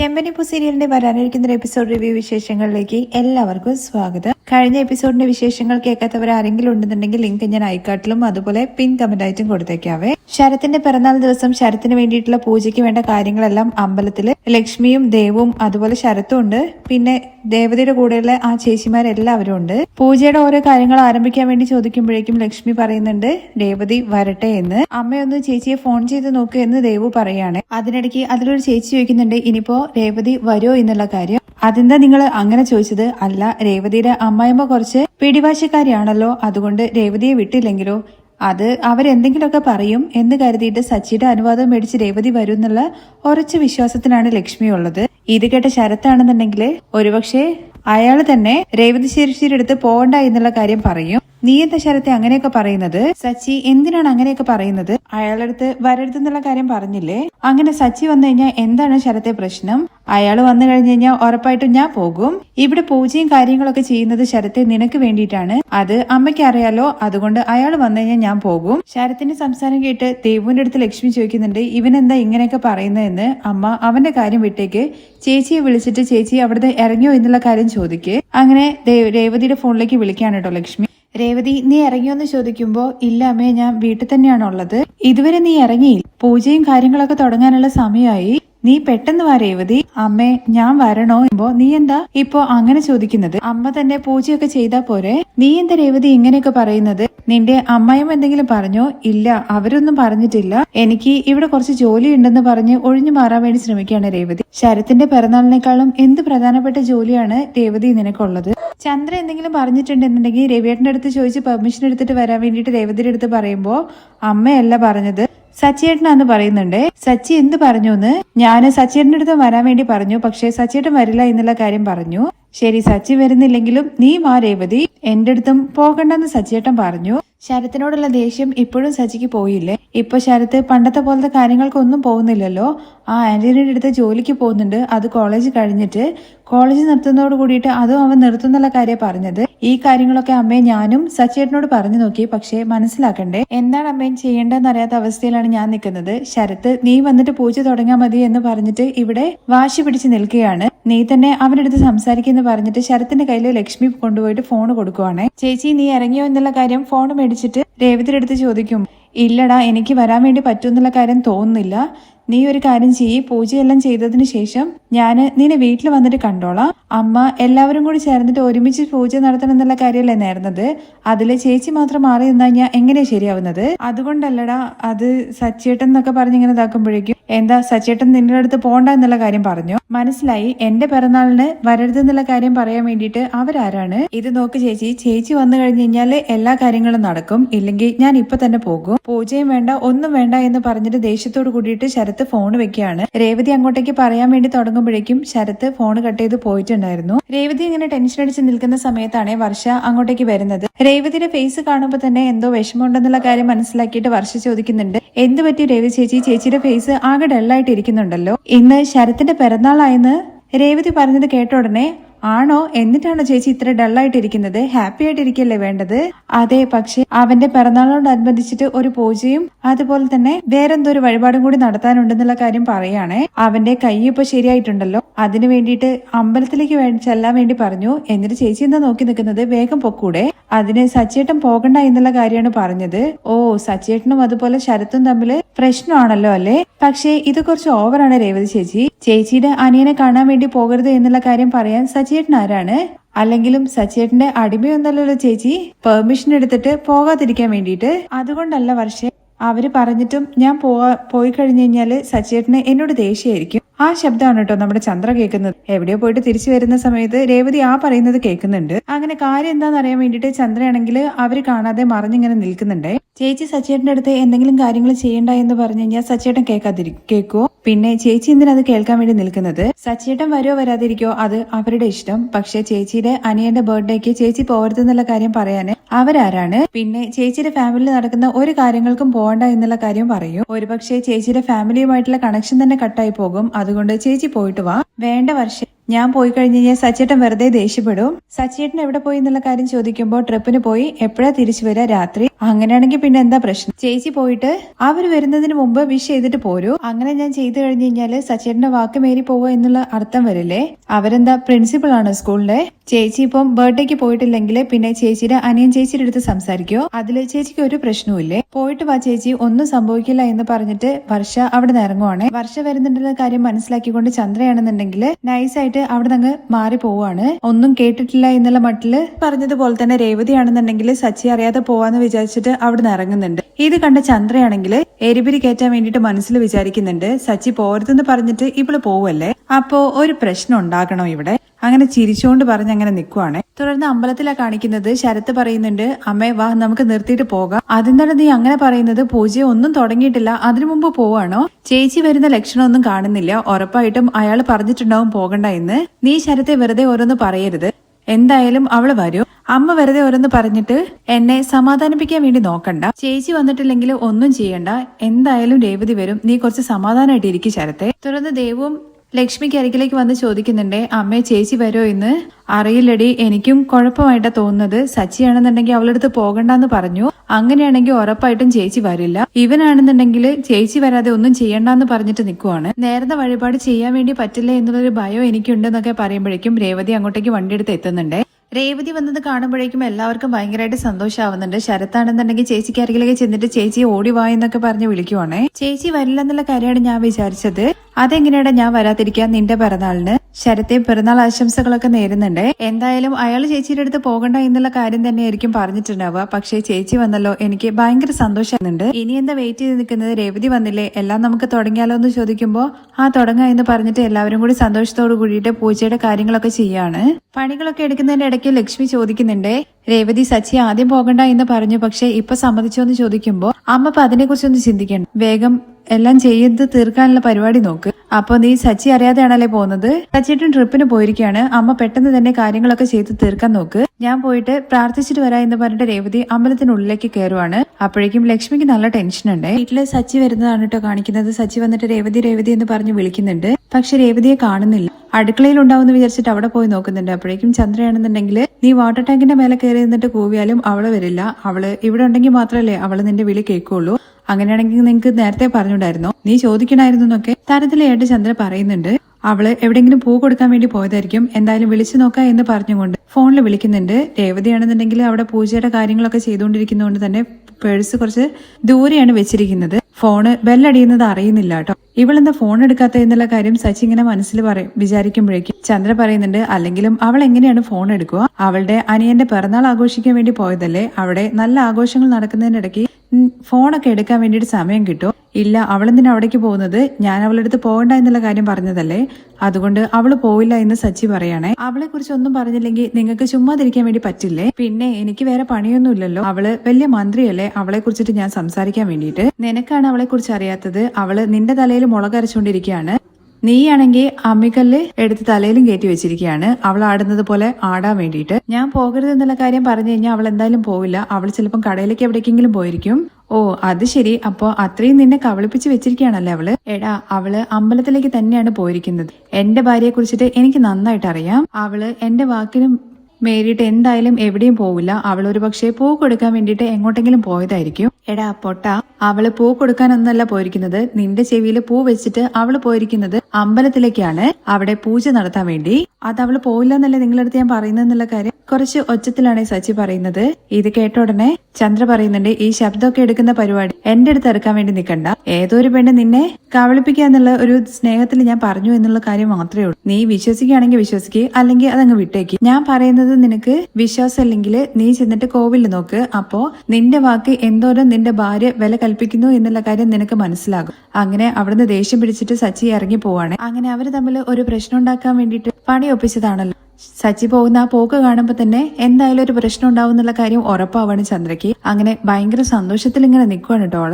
ചെമ്പനിപ്പൂ സീരിയലിന്റെ വരാനിരിക്കുന്ന ഒരു എപ്പിസോഡ് റിവ്യൂ വിശേഷങ്ങളിലേക്ക് എല്ലാവർക്കും സ്വാഗതം. കഴിഞ്ഞ എപ്പിസോഡിന്റെ വിശേഷങ്ങൾ കേൾക്കാത്തവർ ആരെങ്കിലും ഉണ്ടെന്നുണ്ടെങ്കിൽ ലിങ്ക് ഞാൻ ഐക്കാട്ടിലും അതുപോലെ പിൻ കമന്റായിട്ടും കൊടുത്തേക്കാവേ. ശരത്തിന്റെ പിറന്നാൾ ദിവസം ശരത്തിന് വേണ്ടിയിട്ടുള്ള പൂജയ്ക്ക് വേണ്ട കാര്യങ്ങളെല്ലാം അമ്പലത്തിൽ ലക്ഷ്മിയും ദേവും അതുപോലെ ശരത്തും ഉണ്ട്. പിന്നെ ദേവതയുടെ കൂടെയുള്ള ആ ചേച്ചിമാരെല്ലാവരും ഉണ്ട്. പൂജയുടെ ഓരോ കാര്യങ്ങൾ ആരംഭിക്കാൻ വേണ്ടി ചോദിക്കുമ്പോഴേക്കും ലക്ഷ്മി പറയുന്നുണ്ട് ദേവതി വരട്ടെ എന്ന്. അമ്മയൊന്ന് ചേച്ചിയെ ഫോൺ ചെയ്ത് നോക്കൂ എന്ന് ദേവു പറയാണ്. അതിനിടയ്ക്ക് അതിലൊരു ചേച്ചി ചോദിക്കുന്നുണ്ട് ഇനിയിപ്പോ രേവതി വരുമോ എന്നുള്ള കാര്യം. അതെന്താ നിങ്ങൾ അങ്ങനെ ചോദിച്ചത്? അല്ല രേവതിയുടെ അമ്മായിമ്മ കുറച്ച് പിടിവാശിക്കാരിയാണല്ലോ. അതുകൊണ്ട് രേവതിയെ വിട്ടില്ലെങ്കിലോ? അത് അവരെന്തെങ്കിലുമൊക്കെ പറയും എന്ന് കരുതിയിട്ട് സച്ചിയുടെ അനുവാദം മേടിച്ച് രേവതി വരും എന്നുള്ള ഉറച്ച വിശ്വാസത്തിനാണ് ലക്ഷ്മി ഉള്ളത്. ഇത് കേട്ട ശരത്താണെന്നുണ്ടെങ്കിൽ ഒരുപക്ഷെ അയാൾ തന്നെ രേവതി ശേഷിയുടെ അടുത്ത് പോകണ്ട എന്നുള്ള കാര്യം പറയും. നീ എന്താ ശരത്തെ അങ്ങനെയൊക്കെ പറയുന്നത്? സച്ചി എന്തിനാണ് അങ്ങനെയൊക്കെ പറയുന്നത്? അയാളുടെ അടുത്ത് വരരുതെന്നുള്ള കാര്യം പറഞ്ഞില്ലേ? അങ്ങനെ സച്ചി വന്നു കഴിഞ്ഞാൽ എന്താണ് ശരത്തെ പ്രശ്നം? അയാൾ വന്നു കഴിഞ്ഞു കഴിഞ്ഞാൽ ഉറപ്പായിട്ടും ഞാൻ പോകും. ഇവിടെ പൂജയും കാര്യങ്ങളൊക്കെ ചെയ്യുന്നത് ശരത്തെ നിനക്ക് വേണ്ടിയിട്ടാണ്. അത് അമ്മയ്ക്ക് അറിയാലോ അതുകൊണ്ട് അയാൾ വന്നു കഴിഞ്ഞാൽ ഞാൻ പോകും. ശരത്തിന്റെ സംസാരം കേട്ട് ദേവുവിന്റെ അടുത്ത് ലക്ഷ്മി ചോദിക്കുന്നുണ്ട് ഇവൻ എന്താ ഇങ്ങനെയൊക്കെ പറയുന്നതെന്ന് അമ്മ അവന്റെ കാര്യം വിട്ടേക്ക് ചേച്ചിയെ വിളിച്ചിട്ട് ചേച്ചി അവിടുത്തെ ഇറങ്ങിയോ? എന്നുള്ള കാര്യം ചോദിക്കേ. അങ്ങനെ രേവതിയുടെ ഫോണിലേക്ക് വിളിക്കാണ് കേട്ടോ ലക്ഷ്മി. രേവതി നീ ഇറങ്ങിയോന്ന് ചോദിക്കുമ്പോ ഇല്ല അമ്മേ ഞാൻ വീട്ടിൽ തന്നെയാണ് ഉള്ളത് ഇതുവരെ നീ ഇറങ്ങിയില്ല. പൂജയും കാര്യങ്ങളൊക്കെ തുടങ്ങാനുള്ള സമയമായി. നീ പെട്ടെന്ന് വാ രേവതി. അമ്മേ ഞാൻ വരണോ? എമ്പോ നീ എന്താ ഇപ്പോ അങ്ങനെ ചോദിക്കുന്നത്. അമ്മ തന്നെ പൂജയൊക്കെ ചെയ്താ പോരെ. നീ എന്താ രേവതി ഇങ്ങനെയൊക്കെ പറയുന്നത്? നിന്റെ അമ്മയും എന്തെങ്കിലും പറഞ്ഞോ? ഇല്ല അവരൊന്നും പറഞ്ഞിട്ടില്ല. എനിക്ക് ഇവിടെ കുറച്ച് ജോലി ഉണ്ടെന്ന് പറഞ്ഞ് ഒഴിഞ്ഞു മാറാൻ വേണ്ടി ശ്രമിക്കുകയാണ് രേവതി. ശരത്തിന്റെ പിറന്നാളിനേക്കാളും എന്ത് പ്രധാനപ്പെട്ട ജോലിയാണ് രേവതി നിനക്കുള്ളത്? ചന്ദ്ര എന്തെങ്കിലും പറഞ്ഞിട്ടുണ്ടെന്നുണ്ടെങ്കിൽ രവിയേട്ടന്റെ അടുത്ത് ചോദിച്ച് പെർമിഷൻ എടുത്തിട്ട് വരാൻ വേണ്ടിയിട്ട് രേവതിയുടെ അടുത്ത് പറയുമ്പോ അമ്മയല്ല പറഞ്ഞത്. സച്ചിയേട്ടനാന്ന് പറയുന്നുണ്ട് സച്ചി എന്ത് പറഞ്ഞു എന്ന് ഞാൻ സച്ചിയേട്ടന്റെ അടുത്ത് വരാൻ വേണ്ടി പറഞ്ഞു പക്ഷേ സച്ചിയേട്ടൻ വരില്ല എന്നുള്ള കാര്യം പറഞ്ഞു. ശരി സച്ചി വരുന്നില്ലെങ്കിലും നീ വാ രേവതി. എന്റെ അടുത്തും പോകണ്ടെന്ന് സച്ചിയേട്ടൻ പറഞ്ഞു. ശരത്തിനോടുള്ള ദേഷ്യം ഇപ്പോഴും സജിക്ക് പോയില്ലേ? ഇപ്പൊ ശരത്ത് പണ്ടത്തെ പോലത്തെ കാര്യങ്ങൾക്കൊന്നും പോകുന്നില്ലല്ലോ. ആ ആന്റണിയുടെ അടുത്ത് ജോലിക്ക് പോകുന്നുണ്ട്. അത് കോളേജ് കഴിഞ്ഞിട്ട് കോളേജ് നിർത്തുന്നതോട് കൂടിയിട്ട് അതും അവൻ നിർത്തുന്നുള്ള കാര്യം പറഞ്ഞത്. ഈ കാര്യങ്ങളൊക്കെ അമ്മയെ ഞാനും സച്ചേട്ടനോട് പറഞ്ഞു നോക്കി. പക്ഷേ മനസ്സിലാക്കണ്ടേ? എന്താണ് അമ്മയും ചെയ്യേണ്ടതെന്ന് അറിയാത്ത അവസ്ഥയിലാണ് ഞാൻ നിൽക്കുന്നത്. ശരത്ത് നീ വന്നിട്ട് പൂജ തുടങ്ങാൻ മതി എന്ന് പറഞ്ഞിട്ട് ഇവിടെ വാശി പിടിച്ച് നിൽക്കുകയാണ്. നീ തന്നെ അവനടുത്ത് സംസാരിക്കുന്നു പറഞ്ഞിട്ട് ശരത്തിന്റെ കയ്യിൽ ലക്ഷ്മി കൊണ്ടുപോയിട്ട് ഫോൺ കൊടുക്കുവാണേ. ചേച്ചി നീ ഇറങ്ങിയോ എന്നുള്ള കാര്യം ഫോൺ മേടിച്ചിട്ട് രേവതിയുടെ അടുത്ത് ചോദിക്കും ഇല്ലടാ എനിക്ക് വരാൻ വേണ്ടി പറ്റുമെന്നുള്ള കാര്യം തോന്നുന്നില്ല. നീ ഒരു കാര്യം ചെയ്യ്. പൂജയെല്ലാം ചെയ്തതിന് ശേഷം ഞാൻ നിന്നെ വീട്ടിൽ വന്നിട്ട് കണ്ടോളാം. അമ്മ എല്ലാവരും കൂടി ചേർന്നിട്ട് ഒരുമിച്ച് പൂജ നടത്തണം എന്നുള്ള കാര്യമല്ലേ നേർന്നത്? അതിലെ ചേച്ചി മാത്രം മാറി നിന്നാ ഞാൻ എങ്ങനെയാ ശരിയാവുന്നത്? അതുകൊണ്ടല്ലടാ അത് സച്ചേട്ടൻ എന്നൊക്കെ പറഞ്ഞിങ്ങനെ ഇതാക്കുമ്പോഴേക്കും എന്താ സച്ചേട്ടൻ നിന്റെ അടുത്ത് പോണ്ട എന്നുള്ള കാര്യം പറഞ്ഞു? മനസ്സിലായി. എന്റെ പിറന്നാളിന് വരരുതെന്നുള്ള കാര്യം പറയാൻ വേണ്ടിയിട്ട് അവരാരാണ്? ഇത് നോക്ക് ചേച്ചി. ചേച്ചി വന്നു കഴിഞ്ഞു കഴിഞ്ഞാൽ എല്ലാ കാര്യങ്ങളും നടക്കും. ഇല്ലെങ്കിൽ ഞാൻ ഇപ്പൊ തന്നെ പോകും. പൂജയും വേണ്ട ഒന്നും വേണ്ട എന്ന് പറഞ്ഞിട്ട് ദേഷ്യത്തോട് കൂടിയിട്ട് ശരത്ത് ഫോൺ വെക്കുകയാണ്. രേവതി അങ്ങോട്ടേക്ക് പറയാൻ വേണ്ടി തുടങ്ങുമ്പോഴേക്കും ശരത്ത് ഫോൺ കട്ട് ചെയ്ത് പോയിട്ടുണ്ടായിരുന്നു. രേവതി ഇങ്ങനെ ടെൻഷൻ അടിച്ച് നിൽക്കുന്ന സമയത്താണ് വർഷ അങ്ങോട്ടേക്ക് വരുന്നത്. രേവതിയുടെ ഫേസ് കാണുമ്പോൾ തന്നെ എന്തോ വിഷമമുണ്ടെന്നുള്ള കാര്യം മനസ്സിലാക്കിയിട്ട് വർഷ ചോദിക്കുന്നുണ്ട്. എന്ത് പറ്റി രേവതി ചേച്ചി? ചേച്ചിയുടെ ഫേസ് ആകെ ഡെള്ളായിട്ട് ഇരിക്കുന്നുണ്ടല്ലോ ഇന്ന് ശരത്തിന്റെ പിറന്നാളായെന്ന് രേവതി പറഞ്ഞത് കേട്ട ഉടനെ ആണോ? എന്നിട്ടാണോ ചേച്ചി ഇത്ര ഡള്ളായിട്ടിരിക്കുന്നത്? ഹാപ്പി ആയിട്ടിരിക്കല്ലേ വേണ്ടത്? അതെ പക്ഷെ അവന്റെ പിറന്നാളോടനുബന്ധിച്ചിട്ട് ഒരു പൂജയും അതുപോലെ തന്നെ വേറെന്തോ ഒരു വഴിപാടും കൂടി നടത്താനുണ്ടെന്നുള്ള കാര്യം പറയുകയാണേ അവന്റെ കൈ ഇപ്പൊ ശരിയായിട്ടുണ്ടല്ലോ. അതിനു വേണ്ടിയിട്ട് അമ്പലത്തിലേക്ക് ചെല്ലാൻ വേണ്ടി പറഞ്ഞു. എന്നിട്ട് ചേച്ചി എന്താ നോക്കി നിൽക്കുന്നത്? വേഗം പൊക്കൂടെ. അതിന് സച്ചേട്ടൻ പോകണ്ട എന്നുള്ള കാര്യമാണ് പറഞ്ഞത്. ഓ സച്ചേട്ടനും അതുപോലെ ശരത്തും തമ്മിൽ പ്രശ്നമാണല്ലോ അല്ലേ? പക്ഷേ ഇത് കുറച്ച് ഓവറാണ് രേവതി ചേച്ചി. ചേച്ചിയുടെ അനിയനെ കാണാൻ വേണ്ടി പോകരുത് എന്നുള്ള കാര്യം പറയാൻ സച്ചേട്ടൻ ആരാണ്? അല്ലെങ്കിലും സച്ചേട്ടന്റെ അടിമയൊന്നല്ലല്ലോ ചേച്ചി. പെർമിഷൻ എടുത്തിട്ട് പോകാതിരിക്കാൻ വേണ്ടിയിട്ട്. അതുകൊണ്ടല്ല വർഷേ അവർ പറഞ്ഞിട്ടും ഞാൻ പോവാ പോയി കഴിഞ്ഞു കഴിഞ്ഞാൽ സച്ചേട്ടന് എന്നോട് ദേഷ്യമായിരിക്കും. ആ ശബ്ദമാണ് കേട്ടോ നമ്മുടെ ചന്ദ്ര കേൾക്കുന്നത്. എവിടെയോ പോയിട്ട് തിരിച്ചു വരുന്ന സമയത്ത് രേവതി ആ പറയുന്നത് കേൾക്കുന്നുണ്ട്. അങ്ങനെ കാര്യം എന്താണെന്ന് അറിയാൻ വേണ്ടിയിട്ട് ചന്ദ്രയാണെങ്കിൽ അവർ കാണാതെ മറിഞ്ഞിങ്ങനെ നിൽക്കുന്നുണ്ടേ. ചേച്ചി സച്ചേട്ടന്റെ അടുത്ത് എന്തെങ്കിലും കാര്യങ്ങൾ ചെയ്യണ്ട എന്ന് പറഞ്ഞു കഴിഞ്ഞാൽ സച്ചേട്ടൻ കേൾക്കാതിരി കേൾക്കുവോ? പിന്നെ ചേച്ചി എന്തിനാ അത് കേൾക്കാൻ വേണ്ടി നിൽക്കുന്നത്? സച്ചേട്ടൻ വരുമോ വരാതിരിക്കോ അത് അവരുടെ ഇഷ്ടം. പക്ഷെ ചേച്ചിയുടെ അനിയന്റെ ബർത്ത്ഡേക്ക് ചേച്ചി പോകരുതെന്നുള്ള കാര്യം പറയാന് അവരാരാണ്? പിന്നെ ചേച്ചിയുടെ ഫാമിലിയിൽ നടക്കുന്ന ഒരു കാര്യങ്ങൾക്കും പോകണ്ട എന്നുള്ള കാര്യം പറയും. ഒരുപക്ഷെ ചേച്ചിയുടെ ഫാമിലിയുമായിട്ടുള്ള കണക്ഷൻ തന്നെ കട്ടായി പോകും. അതുകൊണ്ട് ചേച്ചി പോയിട്ട് വാ. വേണ്ട വർഷം ഞാൻ പോയി കഴിഞ്ഞ് കഴിഞ്ഞാൽ സച്ചേട്ടൻ വെറുതെ ദേഷ്യപ്പെടും. സച്ചേട്ടൻ എവിടെ പോയി എന്നുള്ള കാര്യം ചോദിക്കുമ്പോൾ ട്രിപ്പിന് പോയി എപ്പോഴാ തിരിച്ചു വരാ? രാത്രി? അങ്ങനെയാണെങ്കിൽ പിന്നെ എന്താ പ്രശ്നം? ചേച്ചി പോയിട്ട് അവർ വരുന്നതിന് മുമ്പ് വിഷ് ചെയ്തിട്ട് പോരൂ. അങ്ങനെ ഞാൻ ചെയ്തു കഴിഞ്ഞു കഴിഞ്ഞാൽ സച്ചേട്ടന്റെ വാക്ക് മേരി പോവുക എന്നുള്ള അർത്ഥം വരില്ലേ? അവരെന്താ പ്രിൻസിപ്പൾ ആണ് സ്കൂളിലെ? ചേച്ചി ഇപ്പം ബർത്ത്ഡേക്ക് പോയിട്ടില്ലെങ്കിൽ പിന്നെ ചേച്ചിയുടെ അനിയൻ ചേച്ചിയുടെ അടുത്ത് സംസാരിക്കോ? അതിൽ ചേച്ചിക്ക് ഒരു പ്രശ്നവുമില്ലേ? പോയിട്ട് വാ ചേച്ചി ഒന്നും സംഭവിക്കില്ല എന്ന് പറഞ്ഞിട്ട് വർഷ അവിടെ നിന്ന് ഇറങ്ങുവാണ്. വർഷ വരുന്നുണ്ടെന്ന കാര്യം മനസ്സിലാക്കിക്കൊണ്ട് ചന്ദ്രയാണെന്നുണ്ടെങ്കിൽ നൈസായിട്ട് അവിടെ നിന്ന് മാറി പോവാണ് ഒന്നും കേട്ടിട്ടില്ല എന്നുള്ള മട്ടിൽ പറഞ്ഞതുപോലെ തന്നെ രേവതിയാണെന്നുണ്ടെങ്കിൽ സച്ചി അറിയാതെ പോവാന്ന് വിചാരിച്ചിട്ട് അവിടെ നിന്ന് ഇറങ്ങുന്നുണ്ട്. ഇത് കണ്ട ചന്ദ്രയാണെങ്കിൽ എരിപിരി കയറ്റാൻ വേണ്ടിട്ട് മനസ്സിൽ വിചാരിക്കുന്നുണ്ട്. സച്ചി പോരുതെന്ന് പറഞ്ഞിട്ട് ഇവൾ പോവല്ലേ? അപ്പോ ഒരു പ്രശ്നം ഉണ്ടാകണോ ഇവിടെ? അങ്ങനെ ചിരിച്ചുകൊണ്ട് പറഞ്ഞ് അങ്ങനെ നിൽക്കുവാണ് തുടർന്ന് അമ്പലത്തിലാ കാണിക്കുന്നത് ശരത്ത് പറയുന്നുണ്ട് അമ്മേ വാ നമുക്ക് നിർത്തിയിട്ട് പോകാം. അതെന്താണ് നീ അങ്ങനെ പറയുന്നത്? പൂജ ഒന്നും തുടങ്ങിയിട്ടില്ല. അതിനു മുമ്പ് പോവാണോ? ചേച്ചി വരുന്ന ലക്ഷണമൊന്നും കാണുന്നില്ല. ഉറപ്പായിട്ടും അയാൾ പറഞ്ഞിട്ടുണ്ടാവും പോകണ്ട എന്ന്. നീ ശരത്തെ വെറുതെ ഓരോന്ന് പറയരുത്. എന്തായാലും അവൾ വരൂ. അമ്മ വെറുതെ ഓരോന്ന് പറഞ്ഞിട്ട് എന്നെ സമാധാനിപ്പിക്കാൻ വേണ്ടി നോക്കണ്ട. ചേച്ചി വന്നിട്ടില്ലെങ്കിൽ ഒന്നും ചെയ്യണ്ട. എന്തായാലും രേവതി വരും. നീ കുറച്ച് സമാധാനമായിട്ട് ഇരിക്കും ശരത്തെ. തുടർന്ന് ദേവും ലക്ഷ്മിക്ക് അരികിലേക്ക് വന്ന് ചോദിക്കുന്നുണ്ടേ അമ്മേ ചേച്ചി വരുമോ എന്ന് അറിയില്ലടി എനിക്കും കുഴപ്പമായിട്ടാ തോന്നുന്നത്. സച്ചിയാണെന്നുണ്ടെങ്കിൽ അവളുടെ അടുത്ത് പോകണ്ടെന്ന് പറഞ്ഞു. അങ്ങനെയാണെങ്കിൽ ഉറപ്പായിട്ടും ചേച്ചി വരില്ല. ഇവനാണെന്നുണ്ടെങ്കിൽ ചേച്ചി വരാതെ ഒന്നും ചെയ്യണ്ടെന്ന് പറഞ്ഞിട്ട് നിൽക്കുവാണ് നേരത്തെ വഴിപാട് ചെയ്യാൻ വേണ്ടി പറ്റില്ല എന്നുള്ളൊരു ഭയം എനിക്കുണ്ടെന്നൊക്കെ പറയുമ്പോഴേക്കും രേവതി അങ്ങോട്ടേക്ക് വണ്ടി എടുത്ത് എത്തുന്നുണ്ട്. രേവതി വന്നത് കാണുമ്പോഴേക്കും എല്ലാവർക്കും ഭയങ്കരമായിട്ട് സന്തോഷമാവുന്നുണ്ട് ശരത്താണെന്നുണ്ടെങ്കിൽ ചേച്ചിക്ക് അരികിലേക്ക് ചെന്നിട്ട് ചേച്ചി ഓടി വാ എന്നൊക്കെ പറഞ്ഞ് വിളിക്കുവാണേ. ചേച്ചി വരില്ല എന്നുള്ള കാര്യമാണ് ഞാൻ വിചാരിച്ചത്. അതെങ്ങനെയാണ് ഞാൻ വരാതിരിക്കാൻ നിന്റെ പിറന്നാളിന്? ശരത്തെ പിറന്നാൾ ആശംസകളൊക്കെ നേരുന്നുണ്ട്. എന്തായാലും അയാൾ ചേച്ചിയുടെ അടുത്ത് പോകണ്ട എന്നുള്ള കാര്യം തന്നെയായിരിക്കും പറഞ്ഞിട്ടുണ്ടാവുക. പക്ഷേ ചേച്ചി വന്നല്ലോ എനിക്ക് ഭയങ്കര സന്തോഷമാകുന്നുണ്ട്. ഇനി എന്താ വെയിറ്റ് ചെയ്ത് നിൽക്കുന്നത്? രേവതി വന്നില്ലേ? എല്ലാം നമുക്ക് തുടങ്ങിയാലോ എന്ന് ചോദിക്കുമ്പോൾ ആ തുടങ്ങാം എന്ന് പറഞ്ഞിട്ട് എല്ലാവരും കൂടി സന്തോഷത്തോടു കൂടിയിട്ട് പൂജയുടെ കാര്യങ്ങളൊക്കെ ചെയ്യാണ്. പണികളൊക്കെ എടുക്കുന്നതിന്റെ ഇടയ്ക്ക് ലക്ഷ്മി ചോദിക്കുന്നുണ്ട് രേവതി സച്ചി ആദ്യം പോകണ്ട എന്ന് പറഞ്ഞു പക്ഷെ ഇപ്പൊ സമ്മതിച്ചോ എന്ന് ചോദിക്കുമ്പോൾ അമ്മ അപ്പൊ അതിനെ കുറിച്ചൊന്ന് ചിന്തിക്കണം. വേഗം എല്ലാം ചെയ്ത് തീർക്കാനുള്ള പരിപാടി നോക്ക്. അപ്പൊ നീ സച്ചി അറിയാതെയാണല്ലേ പോകുന്നത്? സച്ചിട്ടും ട്രിപ്പിന് പോയിരിക്കുകയാണ്. അമ്മ പെട്ടെന്ന് തന്നെ കാര്യങ്ങളൊക്കെ ചെയ്ത് തീർക്കാൻ നോക്ക്. ഞാൻ പോയിട്ട് പ്രാർത്ഥിച്ചിട്ട് വരാ എന്ന് പറഞ്ഞിട്ട് രേവതി അമ്പലത്തിനുള്ളിലേക്ക് കയറുവാണ്. അപ്പോഴേക്കും ലക്ഷ്മിക്ക് നല്ല ടെൻഷൻ ഉണ്ട്. വീട്ടിൽ സച്ചി വരുന്നതാണ് കേട്ടോ കാണിക്കുന്നത്. സച്ചി വന്നിട്ട് രേവതി രേവതി എന്ന് പറഞ്ഞ് വിളിക്കുന്നുണ്ട്. പക്ഷെ രേവതിയെ കാണുന്നില്ല. അടുക്കളയിൽ ഉണ്ടാവുമെന്ന് വിചാരിച്ചിട്ട് അവിടെ പോയി നോക്കുന്നുണ്ട്. അപ്പോഴേക്കും ചന്ദ്രയാണെന്നുണ്ടെങ്കിൽ നീ വാട്ടർ ടാങ്കിന്റെ മേലെ കയറി നിന്നിട്ട് കൂവിയാലും അവൾ വരില്ല. അവൾ ഇവിടെ ഉണ്ടെങ്കിൽ മാത്രമല്ലേ അവൾ നിന്റെ വിളി കേൾക്കുള്ളൂ. അങ്ങനെയാണെങ്കിൽ നിങ്ങൾക്ക് നേരത്തെ പറഞ്ഞിട്ടുണ്ടായിരുന്നോ നീ ചോദിക്കണായിരുന്നു എന്നൊക്കെ തരത്തിലായിട്ട് ചന്ദ്ര പറയുന്നുണ്ട്. അവൾ എവിടെയെങ്കിലും പൂ കൊടുക്കാൻ വേണ്ടി പോയതായിരിക്കും. എന്തായാലും വിളിച്ചു നോക്കാം എന്ന് പറഞ്ഞുകൊണ്ട് ഫോണിൽ വിളിക്കുന്നുണ്ട്. രേവതിയാണെന്നുണ്ടെങ്കിൽ അവിടെ പൂജയുടെ കാര്യങ്ങളൊക്കെ ചെയ്തുകൊണ്ടിരിക്കുന്നതുകൊണ്ട് തന്നെ പേഴ്സ് കുറച്ച് ദൂരെയാണ് വെച്ചിരിക്കുന്നത്. ഫോണ് ബെല്ലടിയുന്നത് അറിയുന്നില്ല കേട്ടോ. ഇവളെന്താ ഫോൺ എടുക്കാത്ത എന്നുള്ള കാര്യം സച്ചി ഇങ്ങനെ മനസ്സിൽ പറയും. വിചാരിക്കുമ്പോഴേക്കും ചന്ദ്ര പറയുന്നുണ്ട് അല്ലെങ്കിലും അവൾ എങ്ങനെയാണ് ഫോൺ എടുക്കുക? അവളുടെ അനിയന്റെ പിറന്നാൾ ആഘോഷിക്കാൻ വേണ്ടി പോയതല്ലേ? അവിടെ നല്ല ആഘോഷങ്ങൾ നടക്കുന്നതിനിടയ്ക്ക് ഫോണൊക്കെ എടുക്കാൻ വേണ്ടിയിട്ട് സമയം കിട്ടും? ഇല്ല അവളെന്തിനാ അവിടേക്ക് പോകുന്നത്? ഞാൻ അവളുടെ അടുത്ത് പോകണ്ട എന്നുള്ള കാര്യം പറഞ്ഞതല്ലേ? അതുകൊണ്ട് അവൾ പോവില്ല എന്ന് സച്ചി പറയണേ. അവളെ കുറിച്ച് ഒന്നും പറഞ്ഞില്ലെങ്കിൽ നിങ്ങൾക്ക് ചുമ്മാതിരിക്കാൻ വേണ്ടി പറ്റില്ലേ? പിന്നെ എനിക്ക് വേറെ പണിയൊന്നും ഇല്ലല്ലോ. അവൾ വലിയ മന്ത്രിയല്ലേ? അവളെ കുറിച്ചിട്ട് ഞാൻ സംസാരിക്കാൻ വേണ്ടിയിട്ട്. നിനക്കാണ് അവളെ കുറിച്ച് അറിയാത്തത്. അവൾ നിന്റെ തലയിൽ മുളകരച്ചുകൊണ്ടിരിക്കുകയാണ് നീയാണെങ്കിൽ അമ്മിക്കല്ല് എടുത്ത് തലയിലും കയറ്റി വെച്ചിരിക്കുകയാണ്. അവൾ ആടുന്നത് പോലെ ആടാൻ വേണ്ടിയിട്ട്. ഞാൻ പോകരുത് എന്നുള്ള കാര്യം പറഞ്ഞു കഴിഞ്ഞാൽ അവൾ എന്തായാലും പോവില്ല. അവൾ ചിലപ്പം കടയിലേക്ക് എവിടേക്കെങ്കിലും പോയിരിക്കും. ഓ അത് ശരി. അപ്പോ അത്രയും നിന്നെ കവളിപ്പിച്ച് വെച്ചിരിക്കുകയാണല്ലേ അവൾ? എടാ അവൾ അമ്പലത്തിലേക്ക് തന്നെയാണ് പോയിരിക്കുന്നത്. എന്റെ ഭാര്യയെ കുറിച്ചിട്ട് എനിക്ക് നന്നായിട്ട് അറിയാം. അവൾ എന്റെ വാക്കിനും മേരിയിട്ട് എന്തായാലും എവിടെയും പോവില്ല. അവൾ ഒരു പക്ഷേ പൂ കൊടുക്കാൻ വേണ്ടിയിട്ട് എങ്ങോട്ടെങ്കിലും പോയതായിരിക്കും. എടാ പൊട്ട. അവൾ പൂ കൊടുക്കാനൊന്നല്ല പോയിരിക്കുന്നത്. നിന്റെ ചെവിയിൽ പൂ വെച്ചിട്ട് അവൾ പോയിരിക്കുന്നത് അമ്പലത്തിലേക്കാണ്. അവിടെ പൂജ നടത്താൻ വേണ്ടി. അത് അവൾ പോയില്ല എന്നല്ല നിങ്ങളുടെ അടുത്ത് ഞാൻ പറയുന്നതെന്നുള്ള കാര്യം? കുറച്ച് ഒച്ചത്തിലാണ് സച്ചി പറയുന്നത്. ഇത് കേട്ട ഉടനെ ചന്ദ്ര പറയുന്നുണ്ട് ഈ ശബ്ദമൊക്കെ എടുക്കുന്ന പരിപാടി എന്റെ അടുത്ത് ഇറക്കാൻ വേണ്ടി നിൽക്കണ്ട ഏതോ ഒരു പെണ്ണ് നിന്നെ കവളിപ്പിക്കുക എന്നുള്ള ഒരു സ്നേഹത്തിൽ ഞാൻ പറഞ്ഞു എന്നുള്ള കാര്യം മാത്രമേ ഉള്ളൂ. നീ വിശ്വസിക്കുകയാണെങ്കിൽ വിശ്വസിക്കുക അല്ലെങ്കിൽ അതങ്ങ് വിട്ടേക്ക്. ഞാൻ പറയുന്നത് നിനക്ക് വിശ്വാസം അല്ലെങ്കിൽ നീ ചെന്നിട്ട് കോവിലിൽ നോക്ക്. അപ്പോ നിന്റെ വാക്ക് എന്തോരം നിന്റെ ഭാര്യ വില കൽപ്പിക്കുന്നു എന്നുള്ള കാര്യം നിനക്ക് മനസ്സിലാകും. അങ്ങനെ അവിടുന്ന് ദേഷ്യം പിടിച്ചിട്ട് സച്ചി ഇറങ്ങി പോവാണ്. അങ്ങനെ അവർ തമ്മിൽ ഒരു പ്രശ്നം ഉണ്ടാക്കാൻ വേണ്ടിയിട്ട് പണി ഒപ്പിച്ചതാണല്ലോ. സച്ചി പോകുന്ന ആ പോക്ക് കാണുമ്പോൾ തന്നെ എന്തായാലും ഒരു പ്രശ്നം ഉണ്ടാവും എന്നുള്ള കാര്യം ഉറപ്പാവാണ് ചന്ദ്രയ്ക്ക്. അങ്ങനെ ഭയങ്കര സന്തോഷത്തിൽ ഇങ്ങനെ നിൽക്കുവാണ് കേട്ടോ